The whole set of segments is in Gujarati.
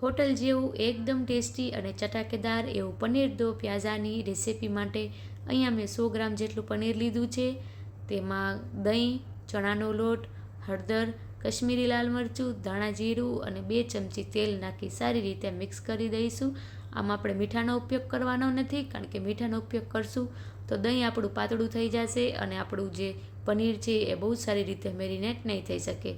હોટલ જેવું એકદમ ટેસ્ટી અને ચટાકેદાર એવું પનીર દો પ્યાઝાની રેસીપી માટે અહીંયા મેં સો ગ્રામ જેટલું પનીર લીધું છે. તેમાં દહીં, ચણાનો લોટ, હળદર, કશ્મીરી લાલ મરચું, ધાણા જીરું અને બે ચમચી તેલ નાખી સારી રીતે મિક્સ કરી દઈશું. આમાં આપણે મીઠાનો ઉપયોગ કરવાનો નથી કારણ કે મીઠાનો ઉપયોગ કરશું તો દહીં આપણું પાતળું થઈ જશે અને આપણું જે પનીર છે એ બહુ સારી રીતે મેરિનેટ નહીં થઈ શકે.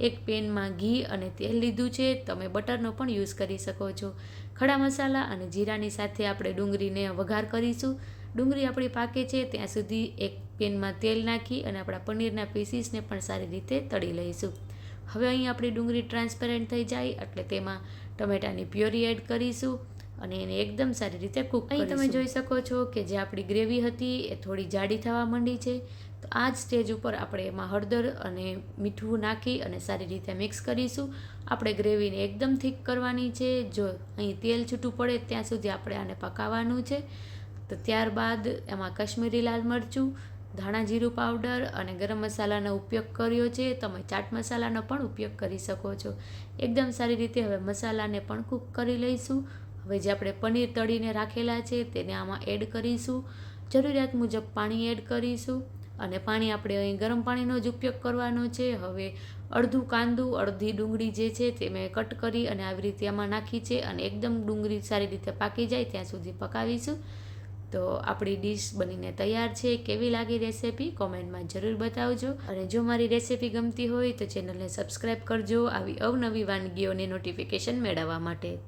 એક પેનમાં ઘી અને તેલ લીધું છે. તમે બટરનો પણ યુઝ કરી શકો છો. ખડા મસાલા અને જીરાની સાથે આપણે ડુંગળીને વઘાર કરીશું. ડુંગળી આપણી પાકે છે, ત્યાં સુધી એક પેનમાં તેલ નાખી અને આપણા પનીરના પીસીસને પણ સારી રીતે તળી લઈશું. હવે અહીં આપણી ડુંગળી ટ્રાન્સપેરન્ટ થઈ જાય, એટલે તેમાં ટમેટાની પ્યોરી એડ કરીશું. અને એને એકદમ સારી રીતે કૂક અહીં તમે જોઈ શકો છો કે જે આપણી ગ્રેવી હતી એ થોડી જાડી થવા માંડી છે. તો આ જ સ્ટેજ ઉપર આપણે એમાં હળદર અને મીઠું નાખી અને સારી રીતે મિક્સ કરીશું. આપણે ગ્રેવીને એકદમ થીક કરવાની છે. જો અહીં તેલ છૂટું પડે ત્યાં સુધી આપણે આને પકાવવાનું છે. તો ત્યારબાદ એમાં કશ્મીરી લાલ મરચું ધાણા જીરું પાવડર અને ગરમ મસાલાનો ઉપયોગ કર્યો છે. તમે ચાટ મસાલાનો પણ ઉપયોગ કરી શકો છો. એકદમ સારી રીતે હવે મસાલાને પણ કૂક કરી લઈશું. હવે જે આપણે પનીર તળીને રાખેલા છે તેને આમાં એડ કરીશું. જરૂરિયાત મુજબ પાણી એડ કરીશું અને પાણી આપણે અહીં ગરમ પાણીનો જ ઉપયોગ કરવાનો છે. હવે અડધું કાંદું, અડધી ડુંગળી જે છે તે મેં કટ કરી અને આવી રીતે આમાં નાખી છે અને એકદમ ડુંગળી સારી રીતે પાકી જાય ત્યાં સુધી પકાવીશું. તો આપણી ડીશ બનીને તૈયાર છે. કેવી લાગી રેસિપી કોમેન્ટમાં જરૂર બતાવજો. અને જો મારી રેસિપી ગમતી હોય તો ચેનલને સબસ્ક્રાઈબ કરજો. આવી અવનવી વાનગીઓની નોટિફિકેશન મેળવવા માટે.